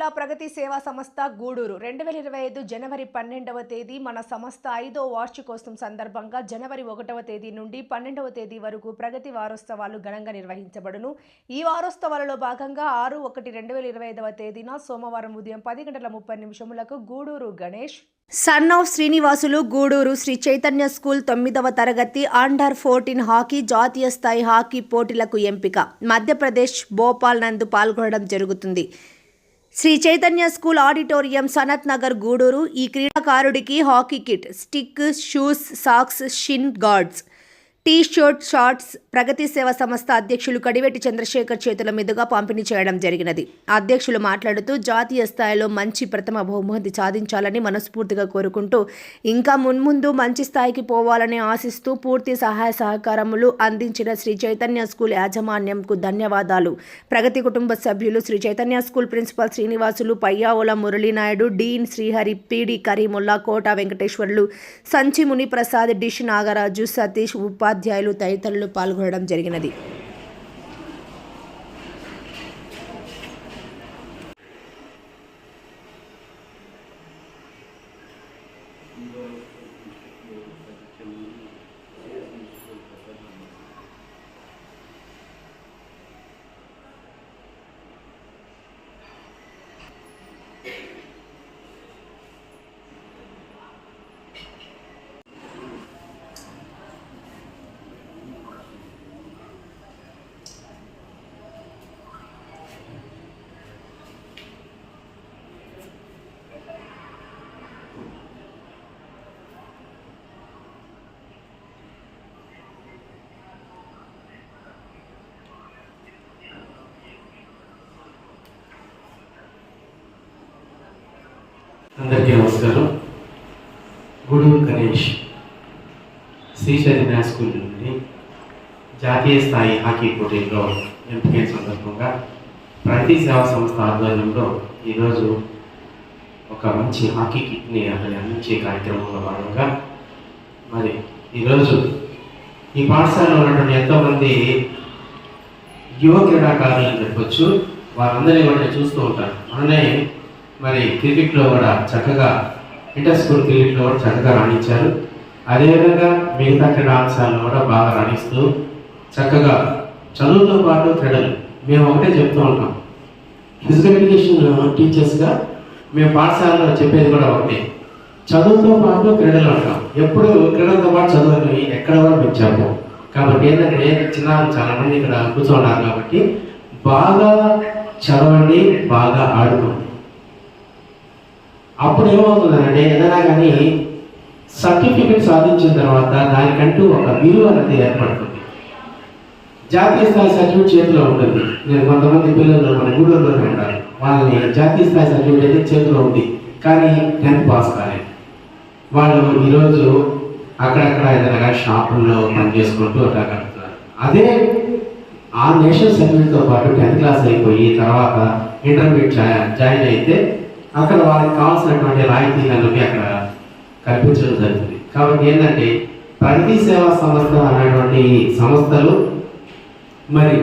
జిల్లా ప్రగతి సేవా సంస్థ గూడూరు. రెండు వేల ఇరవై ఐదు జనవరి పన్నెండవ తేదీ మన సంస్థ ఐదో వార్షికోత్సవం సందర్భంగా జనవరి ఒకటవ తేదీ నుండి పన్నెండవ తేదీ వరకు ప్రగతి వారోత్సవాలు ఘనంగా నిర్వహించబడును. ఈ వారోత్సవాలలో భాగంగా ఆరు ఒకటి రెండు వేల ఇరవై ఐదవ తేదీన సోమవారం ఉదయం పది గంటల ముప్పై నిమిషములకు Gudur Ganesh son of Srinivasulu Gudur Sri Chaitanya school తొమ్మిదవ తరగతి అండర్ ఫోర్టీన్ హాకీ జాతీయ స్థాయి హాకీ పోటీలకు ఎంపిక. మధ్యప్రదేశ్ భోపాల్ నందు పాల్గొనడం జరుగుతుంది. శ్రీ చైతన్య స్కూల్ ఆడిటోరియం సనత్ నగర్ గూడూరు ఈ క్రీడాకారుడికి hockey kit stick shoes socks shin guards T shirt shorts Pragathi Seva Samstha అధ్యక్షులు కడివెట్టి చంద్రశేఖర్ చేతుల మీదుగా పంపిణీ చేయడం జరిగినది. అధ్యక్షులు మాట్లాడుతూ జాతీయ స్థాయిలో మంచి ప్రథమ బహుమతి సాధించాలని మనస్ఫూర్తిగా కోరుకుంటూ ఇంకా మున్ముందు మంచి స్థాయికి పోవాలని ఆశిస్తూ పూర్తి సహాయ సహకారములు అందించిన శ్రీ చైతన్య స్కూల్ యాజమాన్యంకు ధన్యవాదాలు. ప్రగతి కుటుంబ సభ్యులు Sri Chaitanya school principal Srinivasulu Payyavula Muralinaidu dean Srihari PD Karimulla Kota Venkateswarlu Sanchi Muni Prasad dish Nagaraju Satish ఉపాధ్యాయులు తదితరులు పాల్గొనడం జరిగినది. అందరికీ నమస్కారం. గూడూరు గణేష్ శ్రీ చైతన్య స్కూల్ నుండి జాతీయ స్థాయి హాకీ పోటీల్లో ఎంపిక సందర్భంగా ప్రతి సేవా సంస్థ ఆధ్వర్యంలో ఈరోజు ఒక మంచి హాకీ కిట్ని అక్కడ అందించే కార్యక్రమంలో భాగంగా మరి ఈరోజు ఈ పాఠశాలలో ఉన్నటువంటి ఎంతోమంది యువ క్రీడాకారులు అని చెప్పొచ్చు. వారందరినీ కూడా చూస్తూ ఉంటారు మననే మరి క్రికెట్లో కూడా చక్కగా ఇంటర్ స్కూల్ క్రికెట్లో కూడా చక్కగా రాణించారు. అదేవిధంగా మిగతా క్రీడాంశాలను కూడా బాగా రాణిస్తూ చక్కగా చదువుతో పాటు క్రీడలు. మేము ఒకటే చెప్తూ ఉంటాం. ఫిజికల్ ఎడ్యుకేషన్ టీచర్స్గా మేము పాఠశాలలో చెప్పేది కూడా ఒకటే. చదువుతో పాటు క్రీడలు అంటాం. ఎప్పుడు క్రీడలతో పాటు చదువుని ఎక్కడ కూడా మేము చెప్పం కాబట్టి ఏంటంటే చిన్న చాలా మంది ఇక్కడ కూర్చోన్నారు కాబట్టి బాగా చదవండి బాగా ఆడుకోండి. అప్పుడు ఏమవుతుందంటే ఏదైనా కానీ సర్టిఫికెట్ సాధించిన తర్వాత దానికంటూ ఒక విలువ అనేది ఏర్పడుతుంది. జాతీయ స్థాయి సర్టిఫికేట్ చేతిలో ఉంటుంది. నేను కొంతమంది పిల్లలు మన గూడూరులో ఉంటారు. వాళ్ళని జాతీయ స్థాయి సర్టిఫికేట్ అయితే చేతిలో ఉంది. కానీ టెన్త్ పాస్ కాలేదు. వాళ్ళు ఈరోజు అక్కడక్కడ ఏదైనా షాపుల్లో పని చేసుకుంటూ అట్లా కడుతున్నారు అదే ఆ నేషనల్ సర్టిఫికేట్తో పాటు టెన్త్ క్లాస్ అయిపోయి తర్వాత ఇంటర్మీడియట్ జాయిన్ అయితే అక్కడ వాళ్ళకి కావాల్సినటువంటి రాయితీలన్నీ అక్కడ కల్పించడం జరుగుతుంది. కాబట్టి ఏంటంటే ప్రగతి సేవా సంస్థ అనేటువంటి సంస్థలు మరి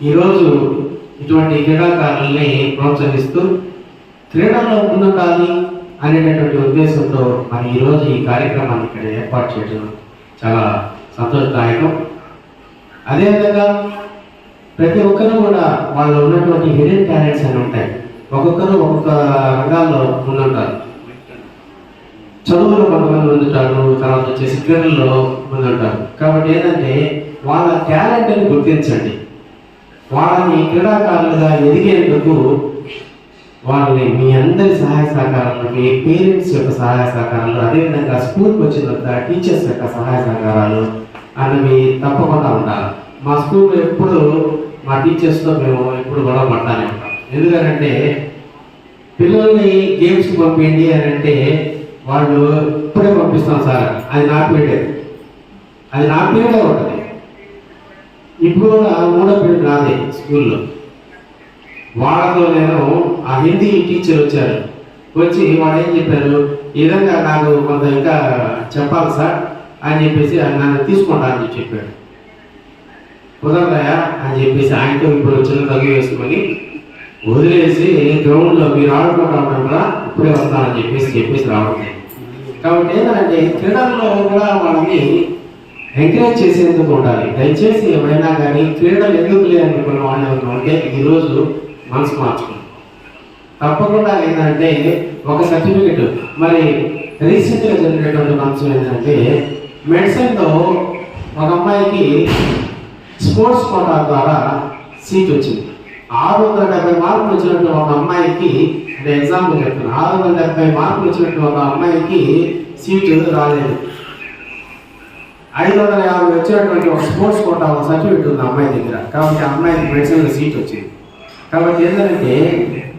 ఈరోజు ఇటువంటి క్రీడాకారుల్ని ప్రోత్సహిస్తూ క్రీడల్లో ముందుండాలి అనేటటువంటి ఉద్దేశంతో మరి ఈరోజు ఈ కార్యక్రమాన్ని ఇక్కడ ఏర్పాటు చేయడం చాలా సంతోషదాయకం. అదేవిధంగా ప్రతి ఒక్కరూ కూడా వాళ్ళు ఉన్నటువంటి హిడెన్ టాలెంట్స్ అని ఉంటాయి. ఒక్కొక్కరు ఒక్కొక్క రంగాల్లో ముందుంటారు. చదువులో కొంతమంది ముందుంటారు తర్వాత వచ్చేసి క్రీడల్లో ముందుంటారు. కాబట్టి ఏంటంటే వాళ్ళ టాలెంట్ని గుర్తించండి. వాళ్ళని క్రీడాకారులుగా ఎదిగేందుకు వాళ్ళని మీ అందరి సహాయ సహకారాలు మీ పేరెంట్స్ యొక్క సహాయ సహకారాలు అదేవిధంగా స్కూల్కి వచ్చిన తర్వాత టీచర్స్ యొక్క సహాయ సహకారాలు అన్నవి తప్పకుండా ఉండాలి. మా స్కూల్లో ఎప్పుడు మా టీచర్స్తో మేము ఎప్పుడు గొడవ పడతానే ఉంటాం ఎందుకంటే పిల్లల్ని గేమ్స్కి పంపించండి అని అంటే వాళ్ళు ఇప్పుడే పంపిస్తాం సార్. అది నా పీరియడ్ అది నా పీరియడే ఉంటుంది. ఇప్పుడు కూడా మూడో పీరియడ్ నాదే స్కూల్లో. వాళ్ళతో నేను ఆ హిందీ టీచర్ వచ్చారు వచ్చి వాళ్ళు ఏం చెప్పారు? ఈ విధంగా నాకు కొంత ఇంకా చెప్పాలి సార్ అని చెప్పేసి నన్ను తీసుకుంటా అని చెప్పాడు. కుదరదయా అని చెప్పేసి ఆయనతో ఇప్పుడు చిన్న తగ్గి వేసుకొని వదిలేసి గ్రౌండ్లో మీరు ఆడుకుంటా ఇప్పుడే వస్తానని చెప్పేసి చెప్పేసి రావట్లేదు కాబట్టి ఏంటంటే క్రీడల్లో కూడా వాళ్ళని ఎంకరేజ్ చేసేందుకు ఉండాలి. దయచేసి ఎవరైనా కానీ క్రీడలు ఎందుకు లేదనుకున్న వాళ్ళు ఎవరైనా ఈరోజు మనసు మార్చుకోండి. తప్పకుండా ఏంటంటే ఒక సర్టిఫికెట్ మరి రీసెంట్గా జరిగినటువంటి అంశం ఏంటంటే మెడిసిన్లో ఒక అమ్మాయికి స్పోర్ట్స్ కోటా ద్వారా సీట్ వచ్చింది. ఆరు వందల డెబ్బై మార్కులు వచ్చినట్టు ఒక అమ్మాయికి అంటే ఎగ్జాంపుల్ చెప్తాను ఆరు వందల డెబ్బై మార్కులు వచ్చినట్టు ఒక అమ్మాయికి సీటు రాలేదు. ఐదు వందల యాభై వచ్చినటువంటి ఒక స్పోర్ట్స్ కోటా ఒక సర్టిఫికేట్ ఉంది అమ్మాయి దగ్గర. కాబట్టి అమ్మాయికి మెడిసిన్లో సీట్ వచ్చింది. కాబట్టి ఏంటంటే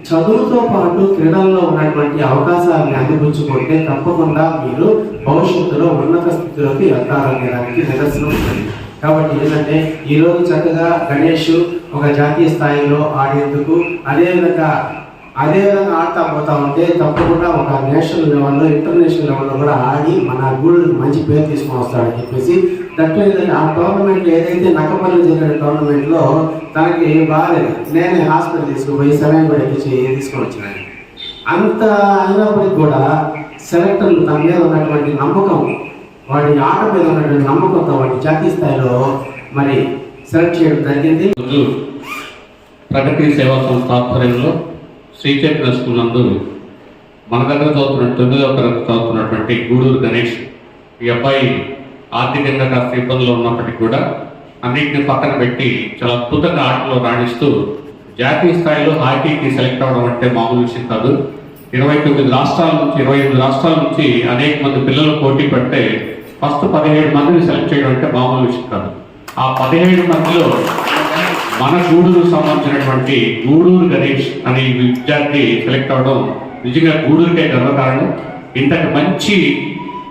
చదువుతో పాటు క్రీడల్లో ఉన్నటువంటి అవకాశాలను అందిపుచ్చుకుంటే తప్పకుండా మీరు భవిష్యత్తులో ఉన్నత స్థితిలోకి వెళ్తారనే దానికి నిదర్శనం ఉంటుంది కాబట్టి ఏంటంటే ఈరోజు చక్కగా గణేష్ ఒక జాతీయ స్థాయిలో ఆడేందుకు అదేవిధంగా అదే విధంగా ఆడతా పోతా ఉంటే తప్పకుండా ఒక నేషనల్ లెవెల్లో ఇంటర్నేషనల్ లెవెల్లో కూడా ఆడి మన గూళ్ళకి మంచి పేరు తీసుకొని వస్తాడని చెప్పేసి దట్టు ఆ టోర్నమెంట్ ఏదైతే నక్కపల్లి జరిగిన టోర్నమెంట్లో తనకి బాగాలేదు. నేనే హాస్పిటల్ తీసుకుపోయి సెలైన్ కూడా ఎక్కించి తీసుకొని వచ్చినాను అంత అయినప్పటికి కూడా సెలెక్టర్లు తన మీద ఉన్నటువంటి నమ్మకం వాడి ఆట మీద ఉన్నటువంటి నమ్మకంతో వాటి జాతీయ స్థాయిలో మరి సెలెక్ట్ చేయడం జరిగింది. రోజు ప్రగతి సేవా సంస్థ ఆధ్వర్యంలో శ్రీచైతన్య స్కూల్ నందు మన దగ్గర చదువుతున్న తొమ్మిదవ తరగతి చదువుతున్నటువంటి గూడూరు గణేష్ ఈ అబ్బాయి ఆర్థికంగా కాస్త ఇబ్బందులు ఉన్నప్పటికీ కూడా అన్నింటిని పక్కన పెట్టి చాలా అద్భుతంగా ఆటలో రాణిస్తూ జాతీయ స్థాయిలో హాకీకి సెలెక్ట్ అవ్వడం అంటే మామూలు విషయం కాదు. ఇరవై తొమ్మిది రాష్ట్రాల నుంచి ఇరవై ఎనిమిది రాష్ట్రాల నుంచి అనేక మంది పిల్లలు పోటీ పడితే ఫస్ట్ పదిహేడు మందిని సెలెక్ట్ చేయడం అంటే మామూలు విషయం కాదు. ఆ పదిహేడు మందిలో మన గూడూరు సంబంధించినటువంటి గూడూరు గణేష్ అనే విద్యార్థి సెలెక్ట్ అవడం నిజంగా గూడూరుకే గర్వకారణం. ఇంతకు మంచి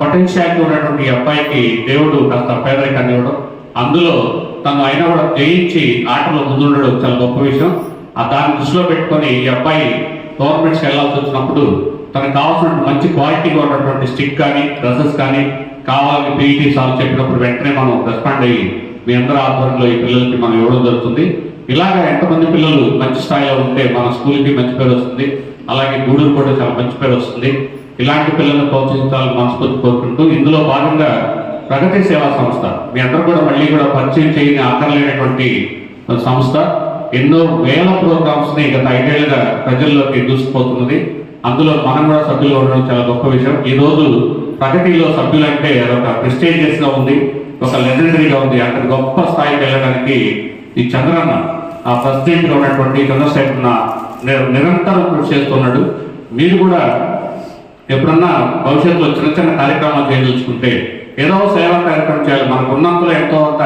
పొటెన్షియాలిటీ ఉన్నటువంటి అబ్బాయికి దేవుడు కాస్త పేదరికాన్ని ఇవ్వడం అందులో తను అయినా కూడా జయించి ఆటలో ముందుండడం చాలా గొప్ప విషయం. ఆ దాన్ని దృష్టిలో పెట్టుకొని ఈ అబ్బాయి గవర్నమెంట్స్కి వెళ్ళాల్సి వచ్చినప్పుడు తనకు కావాల్సిన మంచి క్వాలిటీగా ఉన్నటువంటి స్టిక్ కానీ డ్రెస్సెస్ కానీ కావాలని పీఈటీ సాల్వ్ చెప్పినప్పుడు వెంటనే మనం రెస్పాండ్ అయ్యి మీ అందరూ ఆధ్వర్యంలో ఈ పిల్లలకి మనం ఇవ్వడం జరుగుతుంది. ఇలాగా ఎంతమంది పిల్లలు మంచి స్థాయిలో ఉంటే మన స్కూల్కి మంచి పేరు వస్తుంది. అలాగే గూడూరు కూడా చాలా మంచి పేరు వస్తుంది. ఇలాంటి పిల్లల్ని ప్రోత్సహించాలని మనస్ఫూర్తి కోరుకుంటూ ఇందులో భాగంగా ప్రగతి సేవా సంస్థ మీ అందరూ కూడా మళ్ళీ కూడా పరిచయం చేయని అక్కర్లేనటువంటి సంస్థ ఎన్నో వేల ప్రోగ్రామ్స్ని గత ఐదేళ్ళుగా ప్రజల్లోకి దూసుకుపోతున్నది. అందులో మనం కూడా సభ్యులు ఉండడం చాలా గొప్ప విషయం. ఈ రోజు ప్రగతిలో సభ్యులంటే అదొక ప్రెస్టేజియస్గా ఉంది. ఒక లెజెండరీగా ఉంది. అక్కడ గొప్ప స్థాయికి వెళ్ళడానికి ఈ చంద్రన్న ఆ ప్రెసిడెంట్గా ఉన్నటువంటి చంద్రశేఖర్ నిరంతరం కృషి చేస్తున్నాడు. మీరు కూడా ఎప్పుడన్నా భవిష్యత్తులో చిన్న చిన్న కార్యక్రమాలు చేయదలుచుకుంటే ఏదో ఒక సేవా కార్యక్రమం చేయాలి. మనకు ఉన్నంతలో ఎంతో కొంత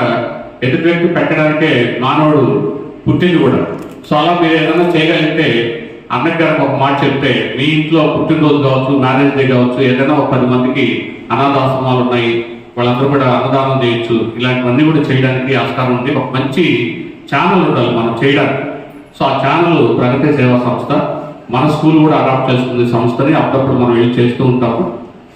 ఎదుటి వ్యక్తి పెట్టడానికే మానవుడు పుట్టింది కూడా. సో అలా మీరు ఏదైనా చేయగలిగితే అన్నకి ఒక మాట చెప్తే మీ ఇంట్లో పుట్టినరోజు కావచ్చు మ్యారేజ్ డే కావచ్చు ఏదైనా ఒక పది మందికి అనాథాశ్రమాలు ఉన్నాయి. వాళ్ళందరూ కూడా అన్నదానం చేయొచ్చు. ఇలాంటివన్నీ కూడా చేయడానికి ఆస్కారం ఉంది. ఒక మంచి ఛానల్ ఉండాలి మనం చేయడానికి. సో ఆ ఛానల్ ప్రగతి సేవా సంస్థ మన స్కూల్ కూడా అడాప్ట్ చేస్తుంది సంస్థని అప్పుడప్పుడు మనం వెళ్ళి చేస్తూ ఉంటాము.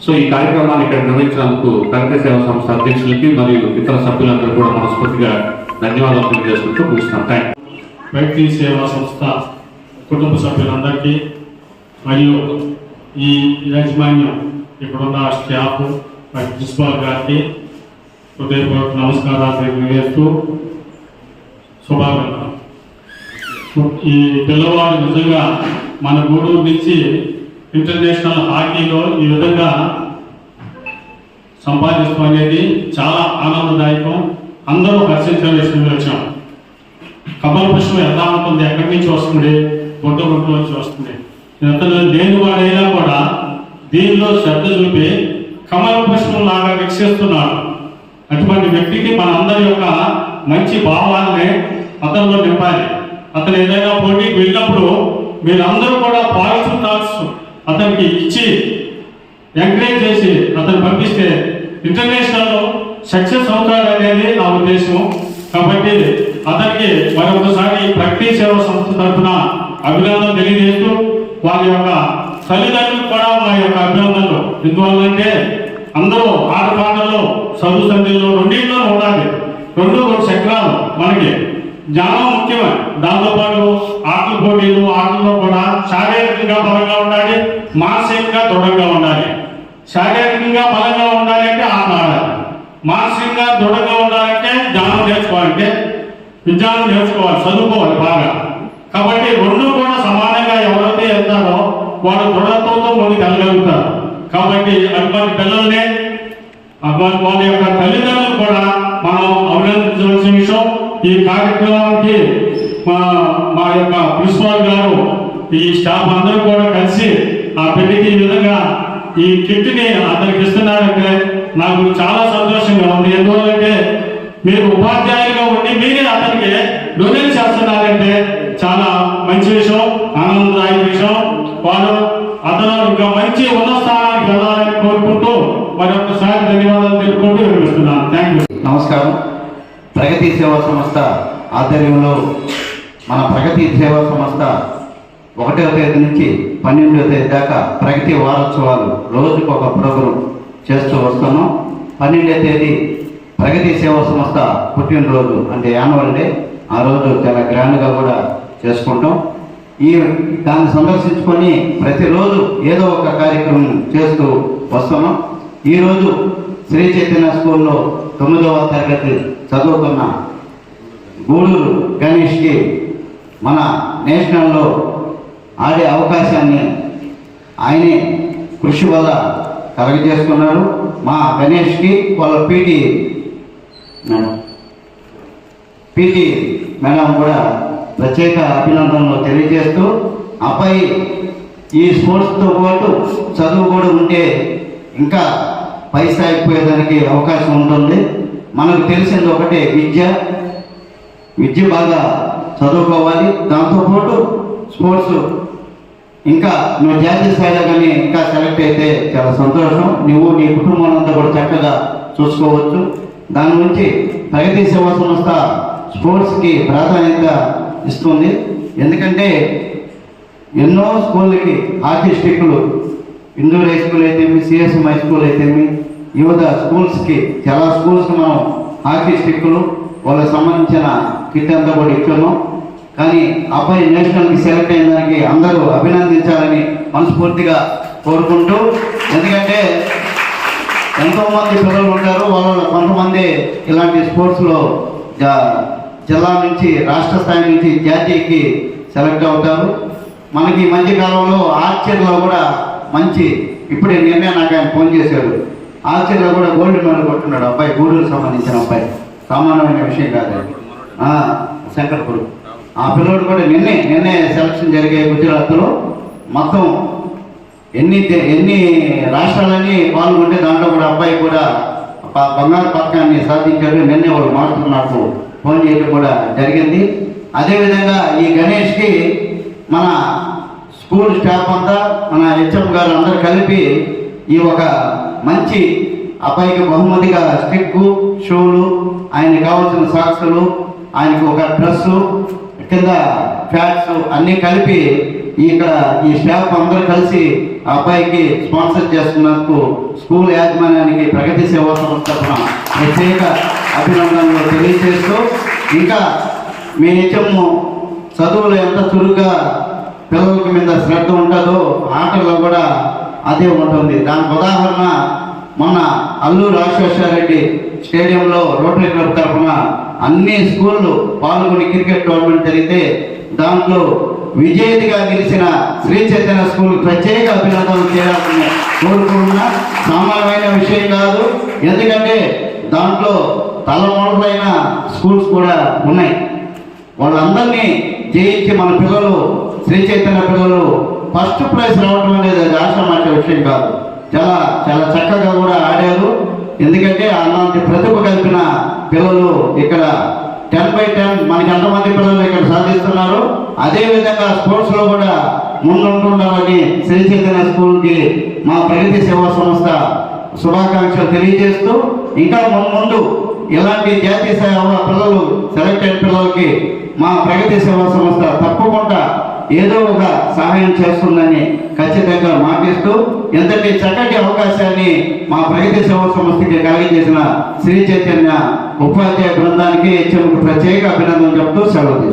సో ఈ కార్యక్రమాన్ని ఇక్కడ నిర్వహించినందుకు ప్రగతి సేవా సంస్థ అధ్యక్షులకి మరియు ఇతర సభ్యులందరూ కూడా మనస్ఫూర్తిగా ధన్యవాదాలు తెలియజేసుకుంటూ ముగిస్తున్నాం థ్యాంక్ ప్రగతి సేవా సంస్థ కుటుంబ సభ్యులందరికీ మరియు ఈ యాజమాన్యం ఇక్కడున్న స్టాఫ్ మరి ప్రిన్సిపాల్ గారికి హృదయపూర్వక నమస్కారాలు తెలియజేస్తూ శుభాకాంక్షలు ఈ పిల్లవాడు నిజంగా మన గూడూరు నుంచి ఇంటర్నేషనల్ హాకీలో ఈ విధంగా సంపాదిస్తూ అనేది చాలా ఆనందదాయకం. అందరూ హర్షించవలసిన విషయం. కమల పుష్పం ఎలా ఉంటుంది? ఎక్కడి నుంచి వస్తుంది? గుడ్డ గుడ్డ నుంచి వస్తుంది. ఇతను లేని వాడైనా కూడా దీనిలో శ్రద్ధ చూపి కమల పుష్పంలాగా వికసిస్తున్నాడు అటువంటి వ్యక్తికి మనందరి యొక్క మంచి భావాలని అతనిలో నింపాలి. అతను ఏదైనా పోటీకి వెళ్ళినప్పుడు మీరందరూ కూడా పాజిటివ్ థాట్స్ అతనికి ఇచ్చి ఎంకరేజ్ చేసి అతను పంపిస్తే ఇంటర్నేషనల్ సక్సెస్ అవుతాడు అనేది నా ఉద్దేశం. కాబట్టి అతనికి మరొకసారి ప్రకృతి సేవా సంస్థ తరఫున అభినందన తెలియజేస్తూ వారి యొక్క తల్లిదండ్రులు కూడా మా యొక్క అభినందనలు. ఎందువల్లంటే అందరూ ఆటపాటల్లో చదువు సంధ్యలో రెండింటిలో ఉండాలి రెండు రెండు చక్రాలు మనకి. జ్ఞానం ముఖ్యమే. దాంతోపాటు ఆటల పోటీలు ఆటల్లో కూడా శారీరకంగా బలంగా ఉండాలి మానసికంగా దృఢంగా ఉండాలి. శారీరకంగా బలంగా ఉండాలి అంటే ఆట ఆడాలి. మానసికంగా దృఢంగా ఉండాలంటే జ్ఞానం నేర్చుకోవాలంటే విజ్ఞానం నేర్చుకోవాలి చదువుకోవాలి బాగా. కాబట్టి రెండు కూడా సమానంగా ఎవరైతే వెళ్తారో వాళ్ళు దృఢత్వంతో ముందుకు వెళ్ళగలుగుతారు. కాబట్టి అటువంటి పిల్లల్ని అటువంటి వాళ్ళ యొక్క తల్లిదండ్రులు కూడా మనం అభినందించవలసిన విషయం ఈ కార్యక్రమానికి మా మా యొక్క ప్రిన్సిపాల్ గారు ఈ స్టాఫ్ అందరూ కూడా కలిసి ఆ పెళ్ళికి ఈ విధంగా ఈ కిట్ని అతనికి ఇస్తున్నారంటే నాకు చాలా సంతోషంగా ఉంది. ఎందువల్లంటే మీరు ఉపాధ్యాయులుగా ఉండి మీరే అతనికి డొనేట్ చేస్తున్నారంటే మంచి ఉన్నత స్థానానికి వెళ్ళాలని కోరుకుంటూ మరొకసారి ధన్యవాదాలు తెలుపుకుంటూ వినిపిస్తున్నాను. థ్యాంక్ యూ నమస్కారం. ప్రగతి సేవా సంస్థ ఆధ్వర్యంలో మన ప్రగతి సేవా సంస్థ ఒకటో తేదీ నుంచి పన్నెండవ తేదీ దాకా ప్రగతి వారోత్సవాలు రోజుకు ఒక ప్రోగ్రాం చేస్తూ వస్తున్నాం. పన్నెండవ తేదీ ప్రగతి సేవా సంస్థ పుట్టినరోజు అంటే యాన్యువల్ డే ఆ రోజు చాలా గ్రాండ్గా కూడా చేసుకుంటాం. ఈ దాన్ని సందర్శించుకొని ప్రతిరోజు ఏదో ఒక కార్యక్రమం చేస్తూ వస్తున్నాం ఈరోజు శ్రీ చైతన్య స్కూల్లో తొమ్మిదవ తరగతి చదువుతున్న గూడూరు గణేష్కి మన నేషనల్లో ఆడే అవకాశాన్ని ఆయనే కృషి వల్ల కలగజేసుకున్నారు. మా గణేష్కి వాళ్ళ పీటీ పీటీ మేడం కూడా ప్రత్యేక అభినందనలు తెలియజేస్తూ అబ్బాయి ఈ స్పోర్ట్స్తో పాటు చదువు కూడా ఉంటే ఇంకా పై స్థాయికి పోయేదానికి అవకాశం ఉంటుంది. మనకు తెలిసింది ఒకటే విద్య. విద్య బాగా చదువుకోవాలి. దాంతోపాటు స్పోర్ట్స్ ఇంకా నువ్వు జాతీయ స్థాయిలో కానీ ఇంకా సెలెక్ట్ అయితే చాలా సంతోషం. నువ్వు నీ కుటుంబం అంతా కూడా చక్కగా చూసుకోవచ్చు. దాని నుంచి ప్రగతి సేవా సంస్థ స్పోర్ట్స్కి ప్రాధాన్యత ఇస్తుంది. ఎందుకంటే ఎన్నో స్కూళ్ళకి ఆర్టిస్టిక్లు స్టిక్లు ఇండోర్ హై స్కూల్ అయితేమి సిఎస్ఎం హై స్కూల్ అయితేమి యువత స్కూల్స్కి చాలా స్కూల్స్కి మనం ఆర్టిస్టిక్లు వాళ్ళకి సంబంధించిన కిట్ అంతా కూడా ఇచ్చాము. కానీ అబ్బాయి నేషనల్కి సెలెక్ట్ అయిన దానికి అందరూ అభినందించాలని మనస్ఫూర్తిగా కోరుకుంటూ ఎందుకంటే ఎంతోమంది పిల్లలు ఉంటారు వాళ్ళ కొంతమంది ఇలాంటి స్పోర్ట్స్లో జిల్లా నుంచి రాష్ట్ర స్థాయి నుంచి జాతీయకి సెలెక్ట్ అవుతారు మనకి ఈ మధ్య కాలంలో ఆర్చర్లో కూడా మంచి ఇప్పుడే నిన్నే నాకు ఆయన ఫోన్ చేశాడు. ఆర్చర్లో కూడా గోల్డ్ మెడల్ కొట్టున్నాడు అబ్బాయి గూడూరు సంబంధించిన అబ్బాయి. సామాన్యమైన విషయం కాదు శంకర్పూర్. ఆ పిల్లోడు కూడా నిన్నే నిన్నే సెలక్షన్ జరిగే గుజరాత్లో మొత్తం ఎన్ని ఎన్ని రాష్ట్రాలని పాల్గొంటే దాంట్లో కూడా అబ్బాయి కూడా ప- బంగారు పథకాన్ని సాధించారు నిన్నే వాళ్ళు మాట్లాడుతూ ఫోన్ చేయడం కూడా జరిగింది. అదేవిధంగా ఈ గణేష్కి మన స్కూల్ స్టాఫ్ అంతా మన హెచ్ఎం గారు అందరు కలిపి ఈ ఒక మంచి అబ్బాయికి బహుమతిగా స్టిక్ షూలు ఆయనకి కావాల్సిన సాక్సులు ఆయనకు ఒక డ్రెస్సు కింద ఫ్యాట్స్ అన్నీ కలిపి ఇక్కడ ఈ స్టాఫ్ అందరూ కలిసి ఆ అబ్బాయికి స్పాన్సర్ చేస్తున్నందుకు స్కూల్ యాజమాన్యానికి ప్రగతి సేవా సంస్థ ప్రత్యేక అభినందనలు తెలియజేస్తూ ఇంకా మీ నిత్యము చదువులో ఎంత చురుగ్గా పిల్లలకి మీద శ్రద్ధ ఉంటుందో ఆటల్లో కూడా అదే ఉంటుంది. దానికి ఉదాహరణ మొన్న అల్లూరు రాజశేఖరరెడ్డి స్టేడియంలో రోటరీ క్లబ్ తరఫున అన్ని స్కూళ్ళు పాల్గొని క్రికెట్ టోర్నమెంట్ జరిగితే దాంట్లో విజేతగా గెలిచిన శ్రీ చైతన్య స్కూల్ ప్రత్యేక అభినందనలు చేయాలని కోరుకుంటున్నా. సామాన్యమైన విషయం కాదు. ఎందుకంటే దాంట్లో తలమూలమైన స్కూల్స్ కూడా ఉన్నాయి. వాళ్ళందరినీ జయించి మన పిల్లలు శ్రీ చైతన్య పిల్లలు ఫస్ట్ ప్రైజ్ రావడం అనేది రాష్ట్రం ఆశ్రమాటే విషయం కాదు. చాలా చాలా చక్కగా కూడా ఆడారు. ఎందుకంటే అలాంటి ప్రతిభ కలిపిన పిల్లలు ఇక్కడ టెన్ బై టెన్ మనకి ఎంతమంది పిల్లలు ఇక్కడ సాధిస్తున్నారు. అదేవిధంగా స్పోర్ట్స్లో కూడా ముందుంటున్నారని శ్రీ చైతన్య స్కూల్కి మా ప్రగతి సేవా సంస్థ శుభాకాంక్షలు తెలియజేస్తూ ఇంకా ముందు ముందు ఇలాంటి జాతీయ స్థాయిలో పిల్లలు సెలెక్ట్ అయిన పిల్లలకి మా ప్రగతి సేవా సంస్థ తప్పకుండా ఏదో ఒక సహాయం చేస్తుందని ఖచ్చితంగా మాటిస్తూ ఇంతటి చక్కటి అవకాశాన్ని మా ప్రగతి సేవా సంస్థకి కలిగజేసిన శ్రీ చైతన్య ఉపాధ్యాయ బృందానికి చెందుకు ప్రత్యేక అభినందన చెబుతూ సెలవు